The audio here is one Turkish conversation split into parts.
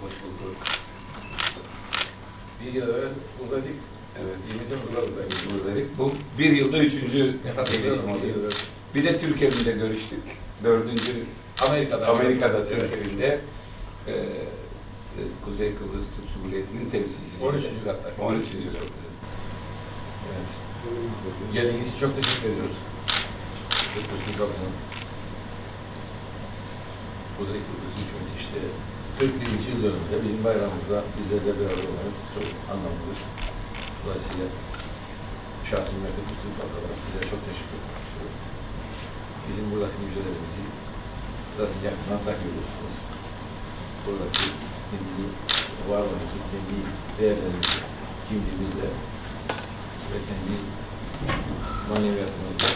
Hoş bulduk. Bir yıl evvel buradaydık. Evet. 24 yılda buradaydık. Buradaydık. Bu bir yılda üçüncü yıl oluyor. Bir de Türk evinde görüştük. Dördüncü Amerika'da. Amerika'da Türk Evet. evinde e, Kuzey Kıbrıs Türk Cumhuriyeti'nin temsilciliği. 13. hatta. 13. çok güzel. Evet. Geldiğiniz için çok teşekkür ediyoruz. Kıbrıs'ın kapının. Kuzey Kıbrıs'ın çünkü işte 41. yıl dönümünde bizim bayramımızda bizlerle beraber olmanız çok anlamlıdır. Dolayısıyla şahsım ve halkı olarak size çok teşekkür etmek istiyorum. Bizim buradaki müjdelerimizi zaten yakından takip ediyorsunuz. Buradaki kendi varlığımızı, kendi değerlerimizi, kimliğimizle ve kendi maneviyatımızla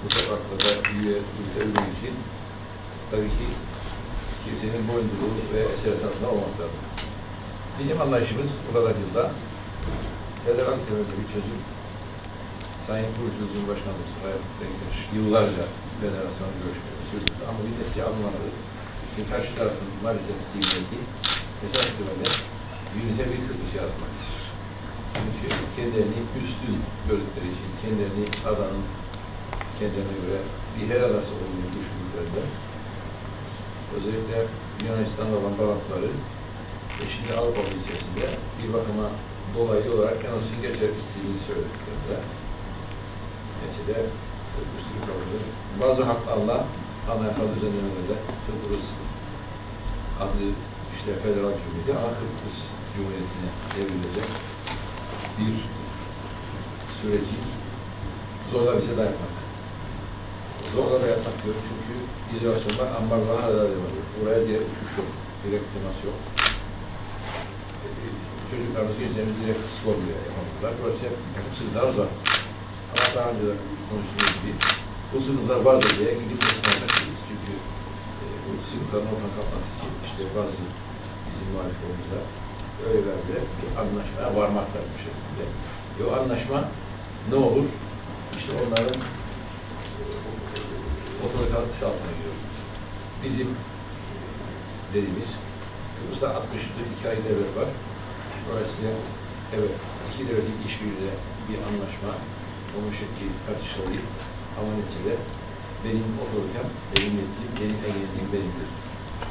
bu topraklarda büyüye, büyütebilmek için tabii ki kimsenin boyunduruğu ve esaret altında olmak lazım. Bizim anlayışımız bu kadar yılda federal temelli bir çözüm Sayın Kurucu Cumhurbaşkanımız Hayat Bektaş yıllarca federasyon görüşmeleri sürdürdü ama bir netice alınamadı. Çünkü karşı tarafın maalesef zihniyeti esas itibariyle yüzde bir Kıbrıs yaratmak. Çünkü kendilerini üstün gördükleri için, kendilerini adanın kendilerine göre bir her adası olduğunu düşündüklerinde özellikle Yunanistan'la olan bağlantıları ve şimdi Avrupa içerisinde bir bakıma dolaylı olarak genosin gerçekleştiğini söylediklerinde neticede Türk Halkı bazı haklarla anayasal düzenlemelerle Kıbrıs adı işte federal cumhuriyeti ama Kıbrıs Cumhuriyeti'ne devrilecek bir süreci zorla bize dayatmak. Zorla dayatmak diyorum çünkü izolasyonda ambargolar hala devam ediyor. Buraya direkt uçuş yok, direkt temas yok. Ee, Çocuklarımız gençlerimiz direkt spor bile yapamadılar. Dolayısıyla bir takım sınırlar var. Ama daha önce de konuştuğumuz gibi bu sınırlar vardır diye gidip değiliz. Çünkü e, bu sınırların ortadan kalkması için işte bazı bizim muhaliflerimizle öyle böyle bir anlaşmaya varmak lazım bir şekilde. E, o anlaşma ne olur? İşte onların e, otorite algısı altına giriyorsunuz. Bizim dediğimiz Kıbrıs'ta 60 yıldır iki ay devlet var. Dolayısıyla evet iki devletin işbirliğiyle bir anlaşma onun şekli tartışılır ama neticede benim otoritem, benim yetkim, benim egemenliğim benimdir.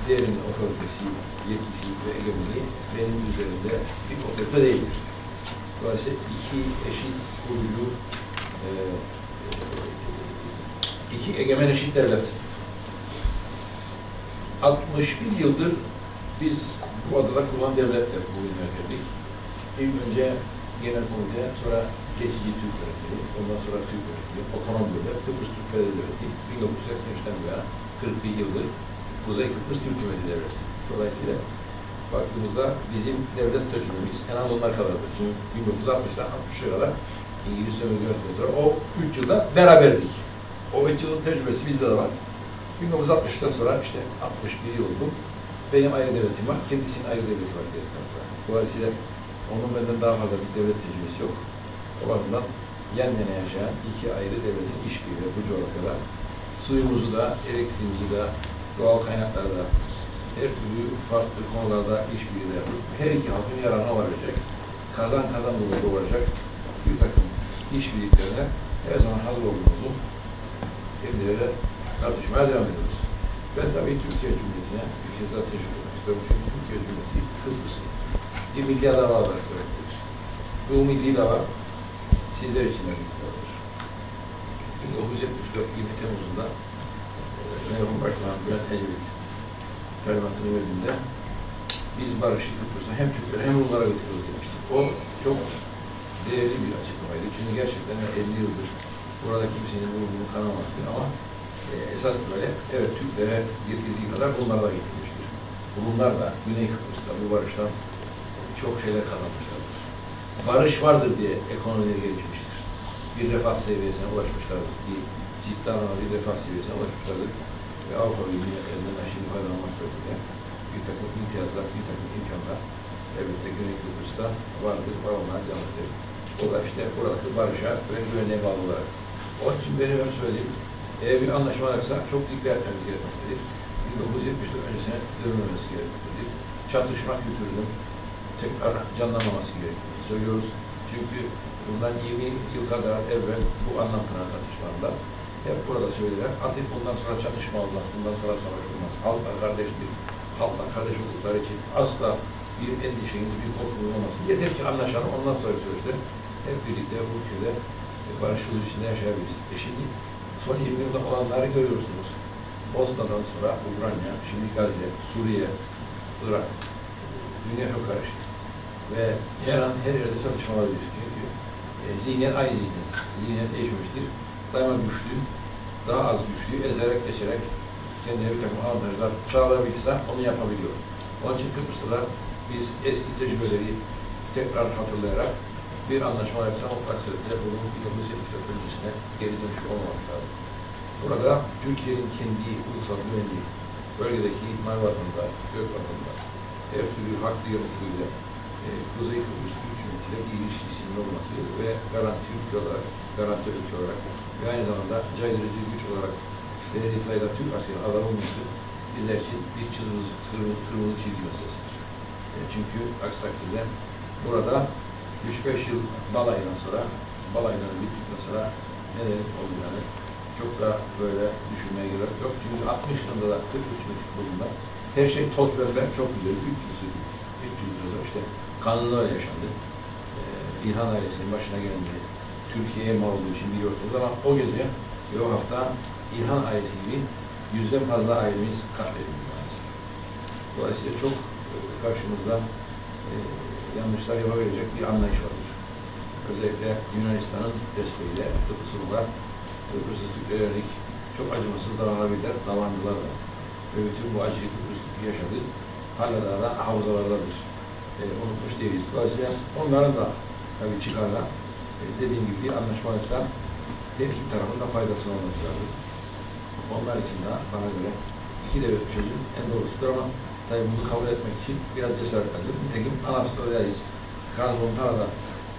Diğerinin otoritesi, yetkisi ve egemenliği benim üzerimde bir otorite değildir. Dolayısıyla iki eşit kurucu, e, iki egemen eşit devlet. 61 yıldır biz bu adada kurulan devletle bugünler geldik. İlk önce genel komite, sonra geçici Türk yönetimi, ondan sonra Türk yönetimi, otonom devlet, Kıbrıs Türk Devleti, 1983'ten bu yana 41 yıldır Kuzey Kıbrıs Türk Cumhuriyeti Devleti. Dolayısıyla baktığımızda bizim devlet tecrübemiz en az onlar kadardır. Çünkü 1960'tan 60'a kadar İngiliz sömürge sonra o 3 yılda beraberdik. O 3 yılın tecrübesi bizde de var. 1960'tan sonra işte 61 yıl oldu. Benim ayrı devletim var, kendisinin ayrı devleti var diğer tarafta. Dolayısıyla onun benden daha fazla bir devlet tecrübesi yok. O bakımdan yan yana yaşayan iki ayrı devletin işbirliği bu coğrafyada suyumuzu da, elektriğimizi de, doğal kaynakları da her türlü farklı konularda işbirliği yapıp her iki halkın yararına varacak, kazan kazan yolunda olacak bir takım işbirliklerine her zaman hazır olduğumuzu kendileri tartışmaya devam ediyoruz. Ben tabii Türkiye Cumhuriyeti'ne bir kez daha teşekkür etmek istiyorum. Çünkü Türkiye Cumhuriyeti Kıbrıs'ı bir milli dava olarak görebilir. Bu milli dava sizler için de davadır. 1974 20 Temmuz'unda e, Merhum Başbakan Bülent Ecevit talimatını verdiğinde biz barışı Kıbrıs'a hem Türklere hem Rumlara götürüyoruz demiştik. O çok değerli bir açıklamaydı. Çünkü gerçekten de 50 yıldır burada kimsenin vurduğunu kanamaması ama e, esas itibariyle evet Türklere getirdiği kadar Rumlara da getirmiştir. Rumlar da Güney Kıbrıs'ta bu barıştan çok şeyler kazanmışlardır. Barış vardır diye ekonomileri gelişmiştir. Bir refah seviyesine ulaşmışlardır ki ciddi anlamda bir refah seviyesine ulaşmışlardır. Ve Avrupa Birliği elinden aşırı faydalanmak suretiyle bir takım imtiyazlar, bir takım imkanlar elbette Güney Kıbrıs'ta vardır, var olmaya devam. O da işte buradaki barışa ve güvenliğe bağlı olarak. Onun için benim hep söyleyeyim, eğer bir anlaşma varsa çok dikkat etmemiz gerekmektedir. 1974 öncesine dönmemesi gerekmektedir. çatışma kültürünün tekrar canlanmaması gerektiğini söylüyoruz. Çünkü bundan 20 yıl kadar evvel bu anlam kıran tartışmalarda hep burada söylenen artık bundan sonra çatışma olmaz, bundan sonra savaş olmaz. Halklar kardeştir, halklar kardeş oldukları için asla bir endişeniz, bir korkunuz olmasın. Yeter ki anlaşalım, ondan sonra süreçte hep birlikte bu ülkede barış huzur içinde yaşayabiliriz. E şimdi son 20 yılda olanları görüyorsunuz. Bosna'dan sonra Ukrayna, şimdi Gazze, Suriye, Irak, dünya çok karışık. Ve her an her yerde çatışma olabilir. Çünkü e, zihniyet aynı zihniyet. Zihniyet değişmemiştir. Daima güçlü, daha az güçlü, ezerek geçerek kendine bir takım avantajlar sağlayabilirse onu yapabiliyor. Onun için Kıbrıs'ta da biz eski tecrübeleri tekrar hatırlayarak bir anlaşma yapsa mutlak surette bunun 1974 öncesine geri dönüşü olmaması lazım. Burada Türkiye'nin kendi ulusal güvenliği, bölgedeki may vatanında, gök vatanında her türlü haklı yanıtıyla e, Kuzey Kıbrıs Türk Cumhuriyeti'yle bir ilişkisinin olması ve garanti ülke olarak, garanti ülke olarak ve aynı zamanda caydırıcı güç olarak belirli sayıda Türk askerin aday olması bizler için bir çizgi, kırmızı, kırmızı çizgi meselesidir. E, çünkü aksi takdirde burada 3-5 yıl balayından sonra, balayların bittikten sonra neler olacağını çok da böyle düşünmeye gerek yok. Çünkü 60 yılında da Türk hükümeti kurulunda her şey toz pembe, çok güzel. 3 yıl sürdü. 3 yıl. İşte kanunu öyle yaşandı. Ee, İlhan ailesinin başına gelince Türkiye'ye mal olduğu için biliyorsunuz ama o gece ve o hafta İlhan ailesi gibi yüzden fazla ailemiz katledildi maalesef. Dolayısıyla çok e, karşımızda e, yanlışlar yapabilecek bir anlayış vardır. Özellikle Yunanistan'ın desteğiyle Kıbrıs Rumlar Kıbrıs'ı Türklere yönelik çok acımasız davranabilirler, davrandılar da. Ve bütün bu acıyı Kıbrıs yaşadı. Hala daha da hafızalardadır. E, unutmuş değiliz. Dolayısıyla onların da tabii çıkarla e, dediğim gibi bir anlaşma olursa her iki tarafın da faydası olması lazım. Onlar için de bana göre iki devlet çözüm en doğrusudur ama tabii bunu kabul etmek için biraz cesaret lazım. Nitekim Anastasiya'dayız. Franz Montana'da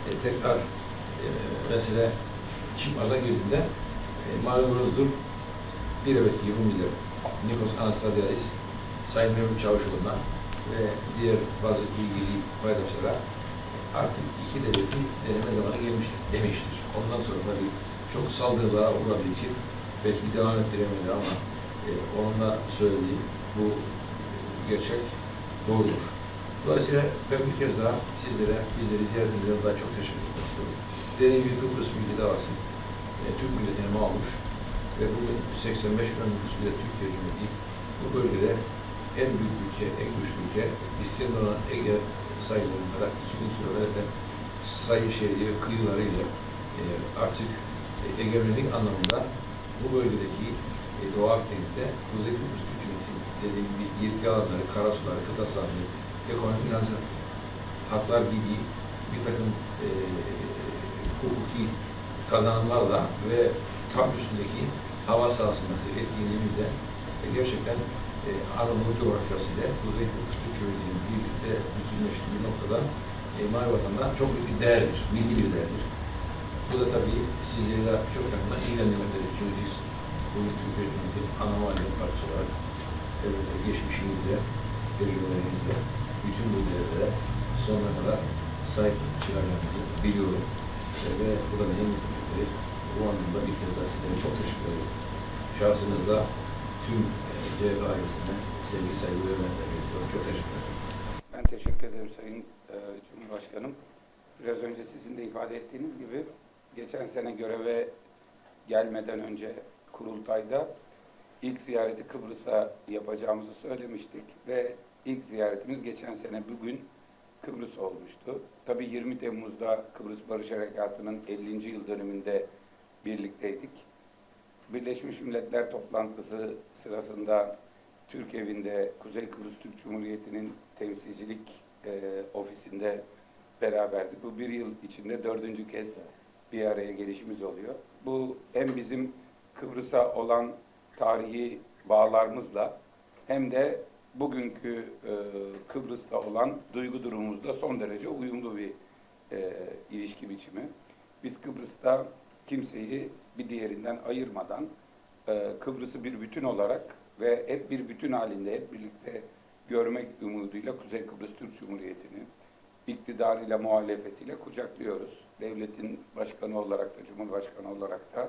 e, tekrar e, mesele çıkmaza girdiğinde e, malumunuzdur bir evvelki Rum lideri Nikos Anastasiadis Sayın Mevlüt Çavuşoğlu'na ve diğer bazı ilgili paydaşlara artık iki devletin deneme zamanı gelmiştir demiştir. Ondan sonra tabii çok saldırılara uğradığı için belki devam ettiremedi ama e, onun da söylediği bu e, gerçek doğrudur. Dolayısıyla ben bir kez daha sizlere, bizleri ziyaret edilen daha çok teşekkür etmek istiyorum. Dediğim gibi Kıbrıs Bilgi Davası e, Türk milletine mal olmuş ve bugün 85 milyon nüfusuyla Türkiye Cumhuriyeti bu bölgede en büyük ülke, en güçlü ülke, İskenderun'a Ege sayılarına kadar 2000 kilometre sayı şehri kıyılarıyla e, artık e, egemenlik anlamında bu bölgedeki e, Doğu Akdeniz'de Kuzey Kıbrıs dediğim gibi yetki alanları, karasuları, kıta sahili, ekonomik finansal haklar gibi bir takım e, hukuki kazanımlarla ve tam üstündeki hava sahasındaki etkinliğimizle e, gerçekten e, Anadolu coğrafyasıyla Kuzey Kıbrıs Türk Cumhuriyeti'nin birlikte bütünleştiği noktada e, Mavi Vatan'da çok büyük bir değerdir, milli bir değerdir. Bu da tabii sizleri de çok yakından ilgilendirmektedir. Çünkü siz bugün Türkiye Cumhuriyeti ana muhalefet olarak elbette geçmişinizle, tecrübelerinizle bütün bu değerlere sonuna kadar sahip çıkacağınızı biliyorum. E, ve bu da benim e, bu anlamda bir kez daha sizlere çok teşekkür ederim. Şahsınızda tüm e, CHP ailesine sevgi, saygı ve hürmetler bekliyorum. Çok teşekkür ederim. Ben teşekkür ederim Sayın e, Cumhurbaşkanım. Biraz önce sizin de ifade ettiğiniz gibi geçen sene göreve gelmeden önce kurultayda ilk ziyareti Kıbrıs'a yapacağımızı söylemiştik ve ilk ziyaretimiz geçen sene bugün Kıbrıs olmuştu. Tabii 20 Temmuz'da Kıbrıs Barış Harekatı'nın 50. yıl dönümünde birlikteydik. Birleşmiş Milletler toplantısı sırasında Türk evinde Kuzey Kıbrıs Türk Cumhuriyeti'nin temsilcilik e, ofisinde beraberdik. Bu bir yıl içinde dördüncü kez bir araya gelişimiz oluyor. Bu hem bizim Kıbrıs'a olan tarihi bağlarımızla hem de bugünkü e, Kıbrıs'ta olan duygu durumumuzda son derece uyumlu bir e, ilişki biçimi. Biz Kıbrıs'ta kimseyi bir diğerinden ayırmadan e, Kıbrıs'ı bir bütün olarak ve hep bir bütün halinde hep birlikte görmek umuduyla Kuzey Kıbrıs Türk Cumhuriyeti'ni iktidarıyla, muhalefetiyle kucaklıyoruz. Devletin başkanı olarak da, Cumhurbaşkanı olarak da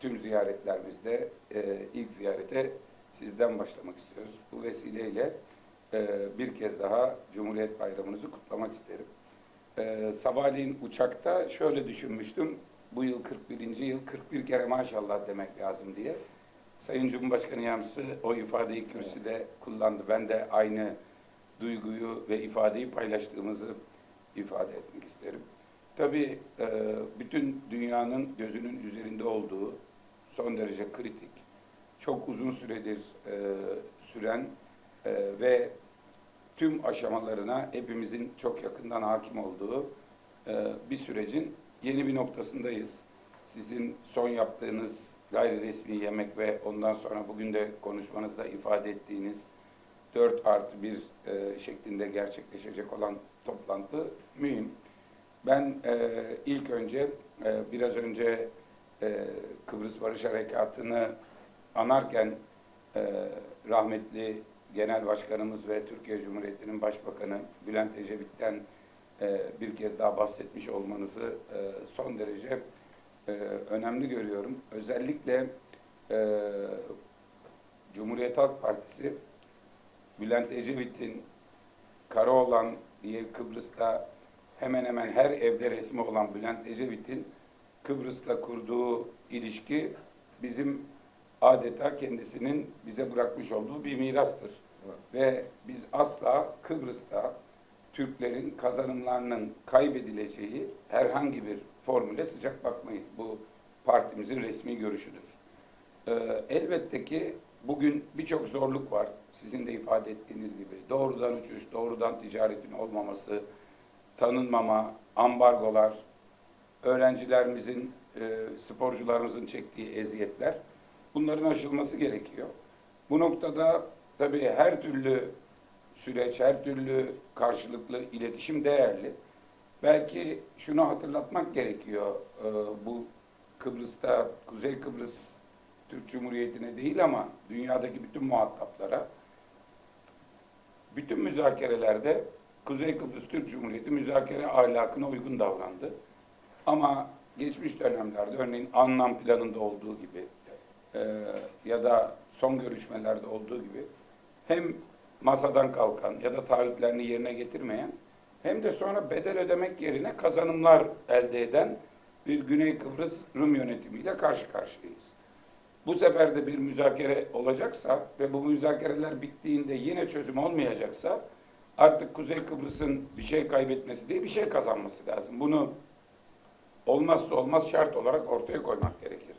tüm ziyaretlerimizde e, ilk ziyarete sizden başlamak istiyoruz. Bu vesileyle e, bir kez daha Cumhuriyet Bayramınızı kutlamak isterim. E, sabahleyin uçakta şöyle düşünmüştüm. Bu yıl 41. yıl 41 kere maşallah demek lazım diye. Sayın Cumhurbaşkanı Yardımcısı o ifadeyi kürsüde kullandı. Ben de aynı duyguyu ve ifadeyi paylaştığımızı ifade etmek isterim. Tabii e, bütün dünyanın gözünün üzerinde olduğu son derece kritik, çok uzun süredir e, süren e, ve tüm aşamalarına hepimizin çok yakından hakim olduğu e, bir sürecin yeni bir noktasındayız. Sizin son yaptığınız gayri resmi yemek ve ondan sonra bugün de konuşmanızda ifade ettiğiniz 4 artı 1 e, şeklinde gerçekleşecek olan toplantı mühim. Ben e, ilk önce e, biraz önce e, Kıbrıs Barış Harekatı'nı anarken e, rahmetli Genel Başkanımız ve Türkiye Cumhuriyeti'nin Başbakanı Bülent Ecevit'ten e, bir kez daha bahsetmiş olmanızı son derece önemli görüyorum. Özellikle Cumhuriyet Halk Partisi Bülent Ecevit'in Karaoğlan diye Kıbrıs'ta hemen hemen her evde resmi olan Bülent Ecevit'in Kıbrıs'la kurduğu ilişki bizim adeta kendisinin bize bırakmış olduğu bir mirastır. Ve biz asla Kıbrıs'ta Türklerin kazanımlarının kaybedileceği herhangi bir formüle sıcak bakmayız. Bu partimizin resmi görüşüdür. Ee, elbette ki bugün birçok zorluk var. Sizin de ifade ettiğiniz gibi. Doğrudan uçuş, doğrudan ticaretin olmaması, tanınmama, ambargolar, öğrencilerimizin, e, sporcularımızın çektiği eziyetler bunların aşılması gerekiyor. Bu noktada tabii her türlü süreç, her türlü karşılıklı iletişim değerli. Belki şunu hatırlatmak gerekiyor. e, Bu Kıbrıs'ta, Kuzey Kıbrıs Türk Cumhuriyeti'ne değil ama dünyadaki bütün muhataplara bütün müzakerelerde Kuzey Kıbrıs Türk Cumhuriyeti müzakere ahlakına uygun davrandı. Ama geçmiş dönemlerde örneğin anlam planında olduğu gibi e, ya da son görüşmelerde olduğu gibi hem masadan kalkan ya da taahhütlerini yerine getirmeyen hem de sonra bedel ödemek yerine kazanımlar elde eden bir Güney Kıbrıs Rum yönetimiyle karşı karşıyayız. Bu sefer de bir müzakere olacaksa ve bu müzakereler bittiğinde yine çözüm olmayacaksa artık Kuzey Kıbrıs'ın bir şey kaybetmesi değil bir şey kazanması lazım. Bunu olmazsa olmaz şart olarak ortaya koymak gerekir.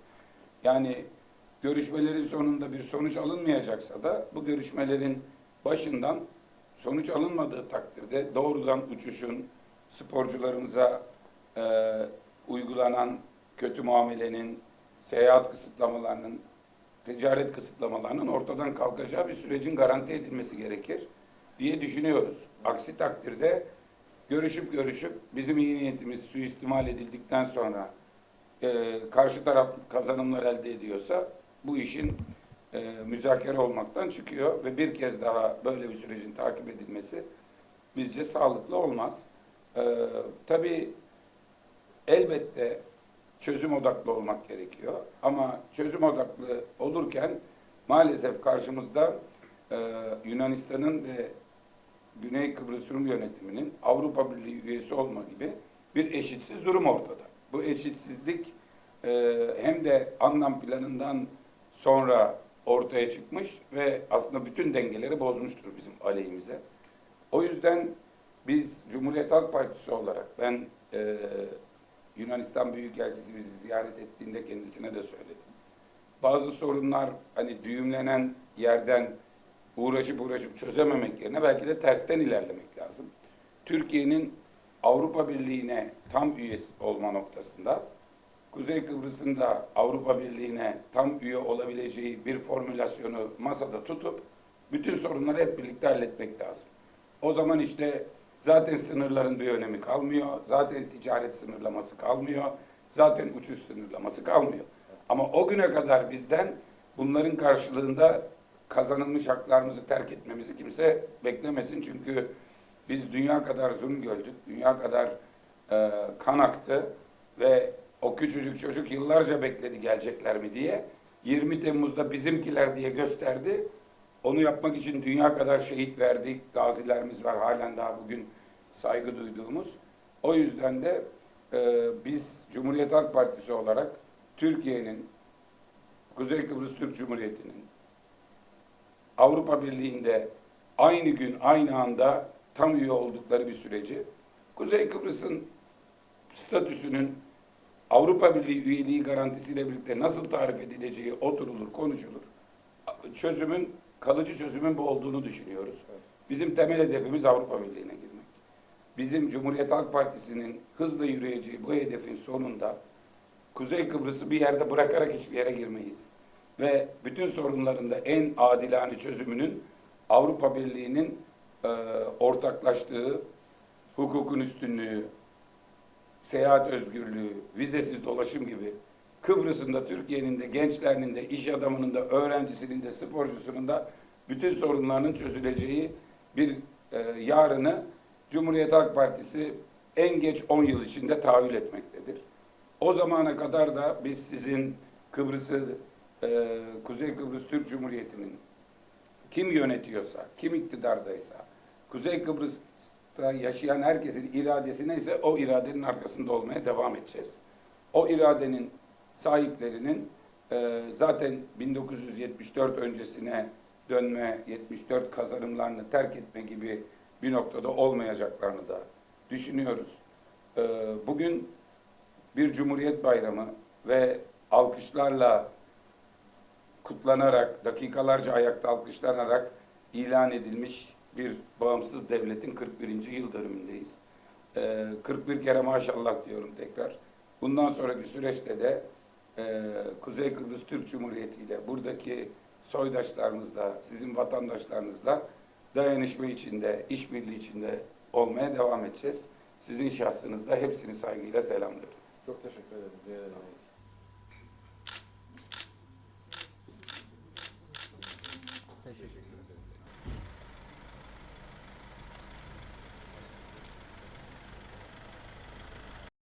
Yani görüşmelerin sonunda bir sonuç alınmayacaksa da bu görüşmelerin başından sonuç alınmadığı takdirde doğrudan uçuşun sporcularımıza e, uygulanan kötü muamelenin, seyahat kısıtlamalarının, ticaret kısıtlamalarının ortadan kalkacağı bir sürecin garanti edilmesi gerekir diye düşünüyoruz. Aksi takdirde görüşüp görüşüp bizim iyi niyetimiz suistimal edildikten sonra e, karşı taraf kazanımlar elde ediyorsa bu işin e, müzakere olmaktan çıkıyor ve bir kez daha böyle bir sürecin takip edilmesi bizce sağlıklı olmaz. E, tabii elbette çözüm odaklı olmak gerekiyor ama çözüm odaklı olurken maalesef karşımızda e, Yunanistan'ın ve Güney Kıbrıs Rum yönetiminin Avrupa Birliği üyesi olma gibi bir eşitsiz durum ortada. Bu eşitsizlik e, hem de anlam planından sonra ortaya çıkmış ve aslında bütün dengeleri bozmuştur bizim aleyhimize. O yüzden biz Cumhuriyet Halk Partisi olarak ben e, Yunanistan Büyükelçisi bizi ziyaret ettiğinde kendisine de söyledim. Bazı sorunlar hani düğümlenen yerden uğraşıp uğraşıp çözememek yerine belki de tersten ilerlemek lazım. Türkiye'nin Avrupa Birliği'ne tam üyesi olma noktasında Kuzey Kıbrıs'ın da Avrupa Birliği'ne tam üye olabileceği bir formülasyonu masada tutup bütün sorunları hep birlikte halletmek lazım. O zaman işte zaten sınırların bir önemi kalmıyor, zaten ticaret sınırlaması kalmıyor, zaten uçuş sınırlaması kalmıyor. Ama o güne kadar bizden bunların karşılığında kazanılmış haklarımızı terk etmemizi kimse beklemesin. Çünkü biz dünya kadar zulüm gördük, dünya kadar e, kan aktı ve o küçücük çocuk yıllarca bekledi gelecekler mi diye. 20 Temmuz'da bizimkiler diye gösterdi. Onu yapmak için dünya kadar şehit verdik, gazilerimiz var halen daha bugün saygı duyduğumuz. O yüzden de e, biz Cumhuriyet Halk Partisi olarak Türkiye'nin, Kuzey Kıbrıs Türk Cumhuriyeti'nin Avrupa Birliği'nde aynı gün, aynı anda tam üye oldukları bir süreci, Kuzey Kıbrıs'ın statüsünün Avrupa Birliği üyeliği garantisiyle birlikte nasıl tarif edileceği oturulur, konuşulur. Çözümün, kalıcı çözümün bu olduğunu düşünüyoruz. Bizim temel hedefimiz Avrupa Birliği'ne girmek. Bizim Cumhuriyet Halk Partisi'nin hızla yürüyeceği bu hedefin sonunda Kuzey Kıbrıs'ı bir yerde bırakarak hiçbir yere girmeyiz. Ve bütün sorunlarında en adilane çözümünün Avrupa Birliği'nin e, ortaklaştığı hukukun üstünlüğü, seyahat özgürlüğü, vizesiz dolaşım gibi Kıbrıs'ın Türkiye'nin de gençlerinin de iş adamının da öğrencisinin de sporcusunun da bütün sorunlarının çözüleceği bir e, yarını Cumhuriyet Halk Partisi en geç 10 yıl içinde tahayyül etmektedir. O zamana kadar da biz sizin Kıbrıs'ı e, Kuzey Kıbrıs Türk Cumhuriyeti'nin kim yönetiyorsa, kim iktidardaysa, Kuzey Kıbrıs'ta yaşayan herkesin iradesi neyse o iradenin arkasında olmaya devam edeceğiz. O iradenin sahiplerinin e, zaten 1974 öncesine dönme, 74 kazanımlarını terk etme gibi bir noktada olmayacaklarını da düşünüyoruz. E, bugün bir Cumhuriyet Bayramı ve alkışlarla kutlanarak, dakikalarca ayakta alkışlanarak ilan edilmiş bir bağımsız devletin 41. yıl dönümündeyiz. Ee, 41 kere maşallah diyorum tekrar. Bundan sonraki süreçte de e, Kuzey Kıbrıs Türk Cumhuriyeti ile buradaki soydaşlarımızla, sizin vatandaşlarınızla dayanışma içinde, işbirliği içinde olmaya devam edeceğiz. Sizin şahsınızda hepsini saygıyla selamlıyorum. Çok teşekkür ederim. Değerli dinleyici. Teşekkür ederim.